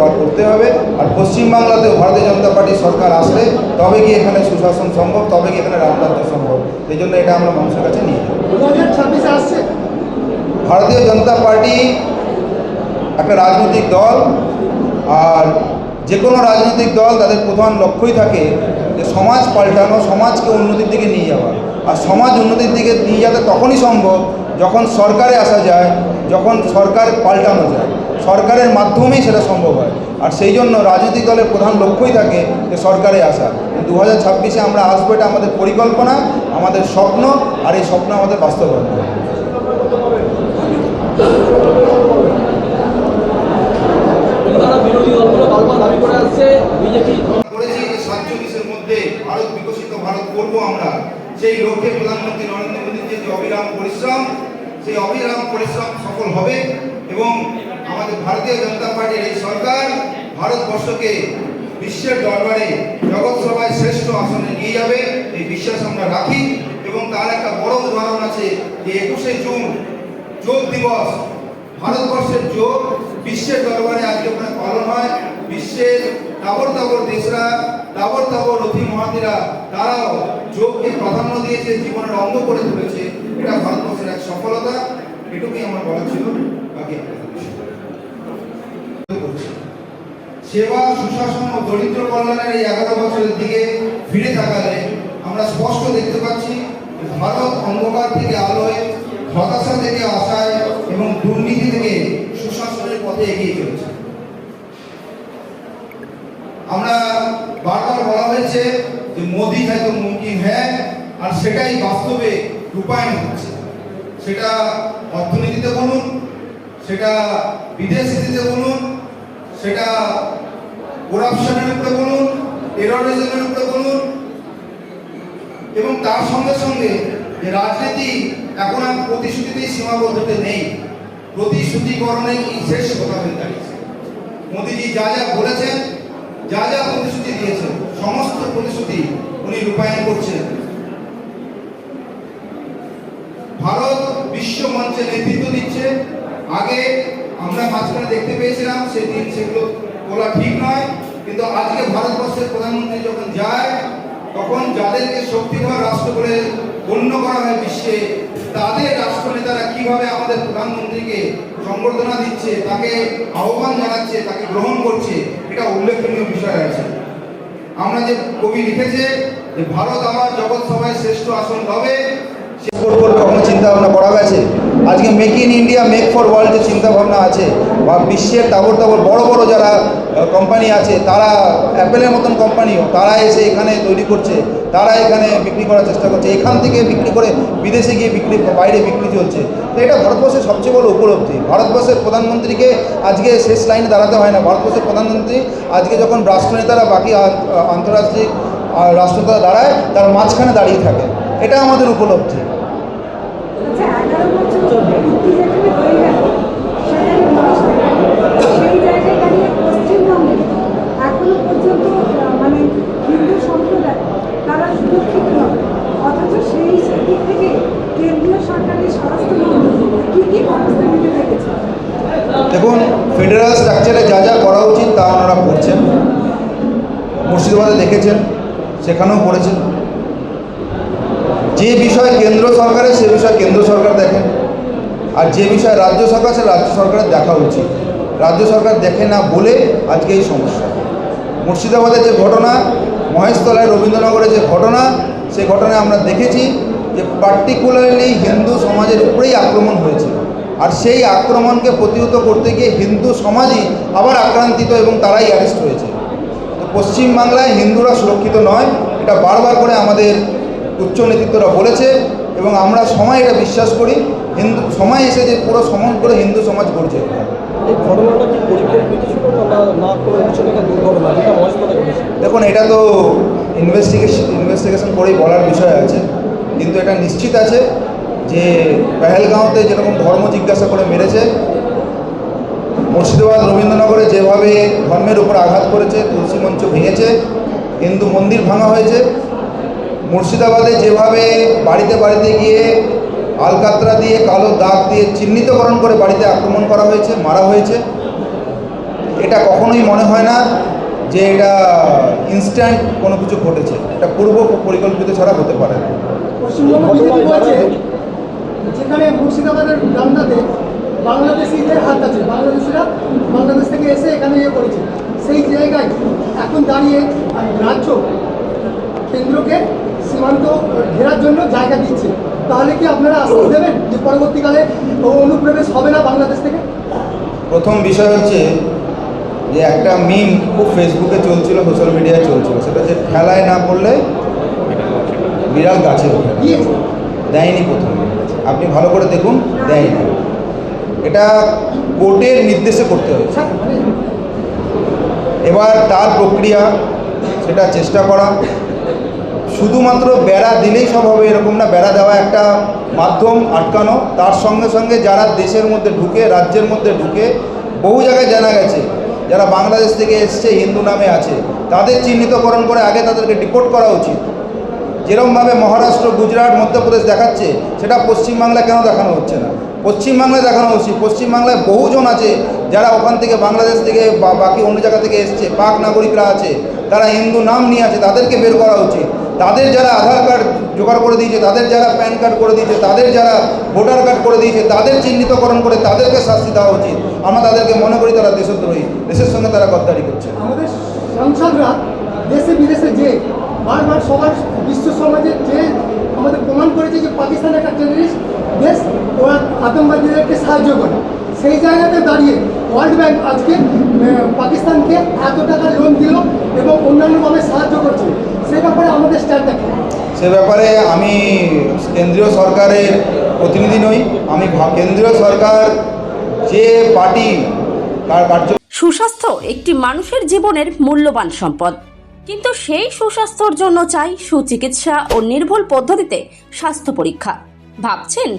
বার করতে হবে। আর পশ্চিমবাংলাতেও ভারতীয় জনতা পার্টির সরকার আসলে তবে কি এখানে সুশাসন সম্ভব তবে কি এখানে রাজতন্ত্র সম্ভব? এই জন্য এটা আমরা মানুষের কাছে নিয়ে আসছে। ভারতীয় জনতা পার্টি একটা রাজনৈতিক দল আর যে কোনো রাজনৈতিক দল তাদের প্রধান লক্ষ্যই থাকে যে সমাজ পাল্টানো সমাজকে উন্নতির দিকে নিয়ে যাওয়া। আর সমাজ উন্নতির দিকে নিয়ে যেতে তখনই সম্ভব যখন সরকারে আসা যায় যখন সরকার পাল্টানো যায়, সরকারের মাধ্যমেই সেটা সম্ভব হয়। আর সেই জন্য রাজনৈতিক দলের প্রধান লক্ষ্যই থাকে যে সরকারে আসা। দু হাজার ছাব্বিশে আমরা আসব এটা আমাদের পরিকল্পনা, আমাদের স্বপ্ন, আর এই স্বপ্ন আমাদের বাস্তবায়ন হবে। তারা বিরোধী দলগুলো বারবার দাবি করে আসছে বিজেপি করেছি যে সাতচল্লিশের মধ্যে ভারত বিকশিত ভারত করব আমরা সেই লক্ষ্যে প্রধানমন্ত্রী নরেন্দ্র মোদীর যে অবিরাম পরিশ্রম সেই অবিরাম পরিশ্রম সফল হবে এবং আমাদের ভারতীয় জনতা পার্টির এই সরকার ভারতবর্ষকে বিশ্বের দরবারে জগৎ সভায় শ্রেষ্ঠ আসনে নিয়ে যাবে, এই বিশ্বাস আমরা রাখি এবং তার একটা বড় উদাহরণ আছে যে একুশে জুন যোগ দিবস, ভারতবর্ষের যোগ বিশ্বের দরবারে আজকে ওখানে পালন হয়। বিশ্বের তাবর তাবর দেশরা তাবর তাবর অধি মহাতিরা তারাও যোগকে প্রাধান্য দিয়েছে, জীবনের অঙ্গ করে তুলেছে। এটা ভারতবর্ষের এক সফলতা। এটুকুই আমার বলা ছিল। বাকি আপনাদের। সেবা, সুশাসন ও দরিদ্র কল্যাণের এই এগারো বছরের দিকে ফিরে তাকালে আমরা স্পষ্ট দেখতে পাচ্ছি ভারত অন্ধকার থেকে আলোয়, হতাশা থেকে আশায় এবং দুর্নীতি থেকে সুশাসনের পথে এগিয়ে চলেছে। আমরা বারবার বলা হয়েছে যে মোদি হ্যাঁ তো মুমকিন হ্যাঁ আর সেটাই বাস্তবে রূপায়ণ হচ্ছে। সেটা অর্থনীতিতে বলুন, সেটা বিদেশ নীতিতে বলুন, সেটা করাপশনের উপরে বলুন টেরোরিজমের উপরে বলুন, এবং তার সঙ্গে সঙ্গে যে রাজনীতি এখন আর প্রতিশ্রুতিতেই সীমাবদ্ধতে নেই। প্রতিশ্রুতিকরণে শেষ কথা হয়ে দাঁড়িয়েছে? মোদিজি যা যা বলেছেন, যা যা প্রতিশ্রুতি দিয়েছেন, সমস্ত প্রতিশ্রুতি উনি রূপায়ণ করছেন। ভারত বিশ্ব মঞ্চে নেতৃত্ব দিচ্ছে। আগে আমরা মাঝখানে দেখতে পেয়েছিলাম, সেদিন সেগুলো বলা ঠিক নয়। কিন্তু আজকে ভারতবর্ষের প্রধানমন্ত্রী যখন যায়, তখন যাদেরকে শক্তিধর রাষ্ট্র বলে গণ্য করা হয় বিশ্বে, তাদের রাষ্ট্রনেতারা কীভাবে আমাদের প্রধানমন্ত্রীকে সংবর্ধনা দিচ্ছে, তাকে আহ্বান জানাচ্ছে, তাকে গ্রহণ করছে, এটা উল্লেখনীয় বিষয় আছে আমরা যে কবি লিখেছে যে, ভারত আমার জগৎ সভায় শ্রেষ্ঠ আসন হবে করবে কখনো চিন্তা ভাবনা করা গেছে আজকে make in India make for world যে চিন্তা ভাবনা আছে, বা বিশ্বের তাবর তাবর বড় বড় যারা কোম্পানি আছে, তারা অ্যাপেলের মতন কোম্পানিও তারা এসে এখানে তৈরি করছে, তারা এখানে বিক্রি করার চেষ্টা করছে, এখান থেকে বিক্রি করে বিদেশে গিয়ে বিক্রি, বাইরে বিক্রি চলছে। তো এটা ভারতবর্ষের সবচেয়ে বড় উপলব্ধি। ভারতবর্ষের প্রধানমন্ত্রীকে আজকে শেষ লাইনে দাঁড়াতে হয় না। ভারতবর্ষের প্রধানমন্ত্রী আজকে যখন রাষ্ট্রনেতারা বাকি আন্তর্জাতিক রাষ্ট্রনেতারা দাঁড়ায়, তার মাঝখানে দাঁড়িয়ে থাকে। এটা আমাদের উপলব্ধি। দেখুন ফেডারেল স্ট্রাকচারে যা যা করা উচিত তা ওনারা করছেন। মুর্শিদাবাদে দেখেছেন, সেখানেও করেছেন। যে বিষয় কেন্দ্র সরকারের, সে বিষয় কেন্দ্র সরকার দেখেন। আর যে বিষয়ে রাজ্য সরকার সে রাজ্য সরকারের দেখা উচিত। রাজ্য সরকার দেখে না বলে আজকে এই সমস্যা। মুর্শিদাবাদের যে ঘটনা, মহেশতলায় রবীন্দ্রনগরের যে ঘটনা সেই ঘটনায় আমরা দেখেছি যে পার্টিকুলারলি হিন্দু সমাজের উপরেই আক্রমণ হয়েছে। আর সেই আক্রমণকে প্রতিহত করতে গিয়ে হিন্দু সমাজই আবার আক্রান্তিত এবং তারাই অ্যারেস্ট হয়েছে। তো পশ্চিমবাংলায় হিন্দুরা সুরক্ষিত নয়, এটা বারবার করে আমাদের উচ্চ নেতৃত্বরা বলেছে। এবং আমরা সময় এটা বিশ্বাস করি হিন্দু সময় এসে যে পুরো সমন করে হিন্দু সমাজ গড়ছে। দেখুন এটা তো ইনভেস্টিগেশন ইনভেস্টিগেশন করেই বলার বিষয় আছে কিন্তু এটা নিশ্চিত আছে যে পেহেলগাঁওতে যেরকম ধর্ম জিজ্ঞাসা করে মেরেছে মুর্শিদাবাদ রবীন্দ্রনগরে যেভাবে ধর্মের উপর আঘাত করেছে তুলসী মঞ্চ ভেঙেছে হিন্দু মন্দির ভাঙা হয়েছে মুর্শিদাবাদে যেভাবে বাড়িতে বাড়িতে গিয়ে আলকাতরা দিয়ে কালো দাগ দিয়ে চিহ্নিতকরণ করে বাড়িতে আক্রমণ করা হয়েছে, মারা হয়েছে, এটা কখনোই মনে হয় না যে এটা ইনস্ট্যান্ট কোনো কিছু ঘটেছে। এটা পূর্ব পরিকল্পিত ছাড়া হতে পারে যেখানে মুর্শিদাবাদের হাত আছে, বাংলাদেশিরা বাংলাদেশ থেকে এসে এখানে ইয়ে করেছে। সেই জায়গায় এখন দাঁড়িয়ে রাজ্য কেন্দ্রকে সীমান্ত ঘেরার জন্য জায়গা দিচ্ছে। তাহলে কি আপনারা আশ্বাস দেবেন যে পরবর্তীকালে অনুপ্রবেশ হবে না বাংলাদেশ থেকে? প্রথম বিষয় হচ্ছে যে একটা মিম খুব ফেসবুকে চলছিল সোশ্যাল মিডিয়ায় চলছিল। সেটা হচ্ছে ঠেলায় না পড়লে বিড়াল গাছে ওঠে দেয়নি প্রথম। আপনি ভালো করে দেখুন দেয়নি। এটা কোর্টের নির্দেশে করতে হয়েছে। মানে এবার তার প্রক্রিয়া সেটা চেষ্টা করা। শুধুমাত্র বেড়া দিলেই সব হবে, এরকম না। বেড়া দেওয়া একটা মাধ্যম আটকানো। তার সঙ্গে সঙ্গে যারা দেশের মধ্যে ঢুকে, রাজ্যের মধ্যে ঢুকে, বহু জায়গায় জানা গেছে, যারা বাংলাদেশ থেকে এসছে, হিন্দু নামে আছে, তাদের চিহ্নিতকরণ করে আগে তাদেরকে ডিপোর্ট করা উচিত। যেরকমভাবে মহারাষ্ট্র, গুজরাট, মধ্যপ্রদেশ দেখাচ্ছে, সেটা পশ্চিমবাংলায় কেন দেখানো হচ্ছে না? পশ্চিমবাংলায় দেখানো উচিত। পশ্চিমবাংলায় বহুজন আছে যারা ওখান থেকে বাংলাদেশ থেকে বা বাকি অন্য জায়গা থেকে এসছে, পাক নাগরিকরা আছে, তারা হিন্দু নাম নিয়ে আছে, তাদেরকে বের করা উচিত। তাদের যারা আধার কার্ড জোগাড় করে দিয়েছে, তাদের যারা প্যান কার্ড করে দিয়েছে, তাদের যারা ভোটার কার্ড করে দিয়েছে, তাদের চিহ্নিতকরণ করে তাদেরকে শাস্তি দেওয়া উচিত। আমরা তাদেরকে মনে করি তারা দেশদ্রোহী। দেশের সঙ্গে তারা গদ্দারি করছে। আমাদের সাংসদরা দেশে বিদেশে যে বারবার সবার বিশ্ব সমাজে যে আমাদের প্রমাণ করেছে যে পাকিস্তান একটা টেররিস্ট দেশ ওরা আতঙ্কবাদীদেরকে সাহায্য করে। সেই জায়গাতে দাঁড়িয়ে ওয়ার্ল্ড ব্যাংক আজকে পাকিস্তানকে এত টাকা লোন দিল এবং অন্যান্যভাবে সাহায্য করছে। সে ব্যাপারে আমাদের স্ট্যান্ডটা কি সে ব্যাপারে আমি কেন্দ্রীয় সরকারের প্রতিনিধি নই আমি কেন্দ্রীয় সরকার যে পার্টি তার কার্য সুস্বাস্থ্য একটি মানুষের জীবনের মূল্যবান সম্পদ। কিন্তু সেই সুস্বাস্থ্যর জন্য চাই সুচিকিৎসা ও নির্ভুল পদ্ধতিতে স্বাস্থ্য পরীক্ষা। ভাবছেন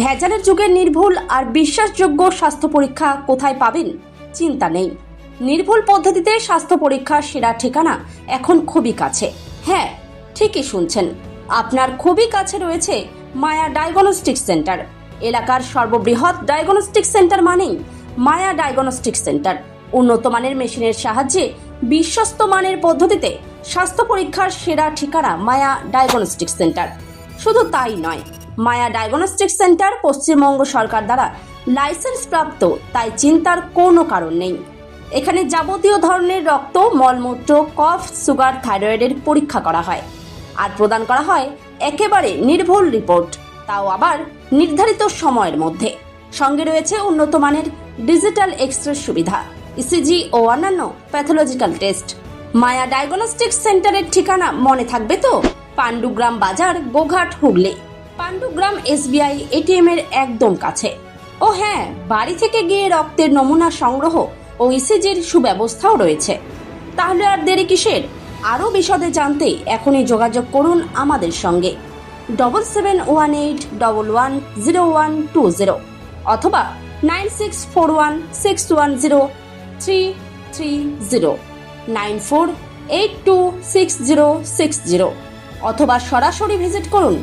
ভেজালের যুগে নির্ভুল আর বিশ্বাসযোগ্য স্বাস্থ্য পরীক্ষা কোথায় পাবেন? চিন্তা নেই। নির্ভুল পদ্ধতিতে স্বাস্থ্য পরীক্ষার সেরা ঠিকানা এখন খুবই কাছে। হ্যাঁ ঠিকই শুনছেন। আপনার খুবই কাছে রয়েছে মায়া ডায়াগনস্টিক সেন্টার। এলাকার সর্ববৃহৎ ডায়াগনস্টিক সেন্টার মানেই মায়া ডায়াগনস্টিক সেন্টার। উন্নত মানের মেশিনের সাহায্যে বিশ্বস্ত মানের পদ্ধতিতে স্বাস্থ্য পরীক্ষার সেরা ঠিকানা মায়া ডায়াগনস্টিক সেন্টার। শুধু তাই নয়, মায়া ডায়াগনস্টিক সেন্টার পশ্চিমবঙ্গ সরকার দ্বারা লাইসেন্স প্রাপ্ত তাই চিন্তার কোনো কারণ নেই। এখানে যাবতীয় ধরনের রক্ত, মলমূত্র, কফ, সুগার, থাইরয়েডের পরীক্ষা করা হয়। আর প্রদান করা হয় একেবারে নির্ভুল রিপোর্ট, তাও আবার নির্ধারিত সময়ের মধ্যে। সঙ্গে রয়েছে উন্নত মানের ডিজিটাল এক্স রে সুবিধা ইসিজি ও অন্যান্য প্যাথোলজিক্যাল টেস্ট। মায়া ডায়াগনস্টিক সেন্টারের ঠিকানা মনে থাকবে তো? পাণ্ডুগ্রাম বাজার, গোঘাট, হুগলি। পাণ্ডুগ্রাম এসবিআই এটিএম এর একদম কাছে। ও হ্যাঁ বাড়ি থেকে গিয়ে রক্তের নমুনা সংগ্রহ ও ইসিজির সুব্যবস্থাও রয়েছে। তাহলে আর দেরি কিসের? আরও বিশদে জানতে এখনই যোগাযোগ করুন আমাদের সঙ্গে। Double seven one eight double one zero one two zero অথবা nine six four one six one zero three three zero nine four eight two six zero six zero অথবা সরাসরি ভিজিট করুন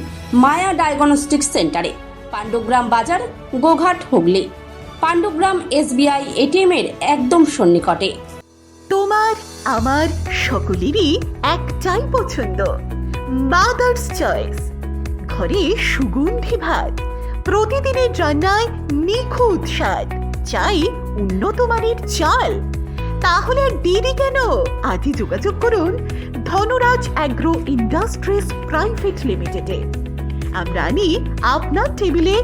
মায়া ডায়াগনস্টিক সেন্টারে পাণ্ডুগ্রাম বাজার, গোঘাট, হুগলি। পাণ্ডুগ্রাম এসবিআই এটিএম এর একদম সন্নিকটে। তোমার, আমার সকলেরই একটাই পছন্দ। মাদার্স চয়েস ঘরে সুগন্ধি ভাত। প্রতিদিনের রান্নায় নিখুঁত স্বাদ। চাই উন্নত মানের চাল। তাহলে আর দেরি কেন? আজই যোগাযোগ করুন ধনরাজ অ্যাগ্রো ইন্ডাস্ট্রিজ প্রাইভেট লিমিটেডে। আমরা আনি আপনার টেবিলে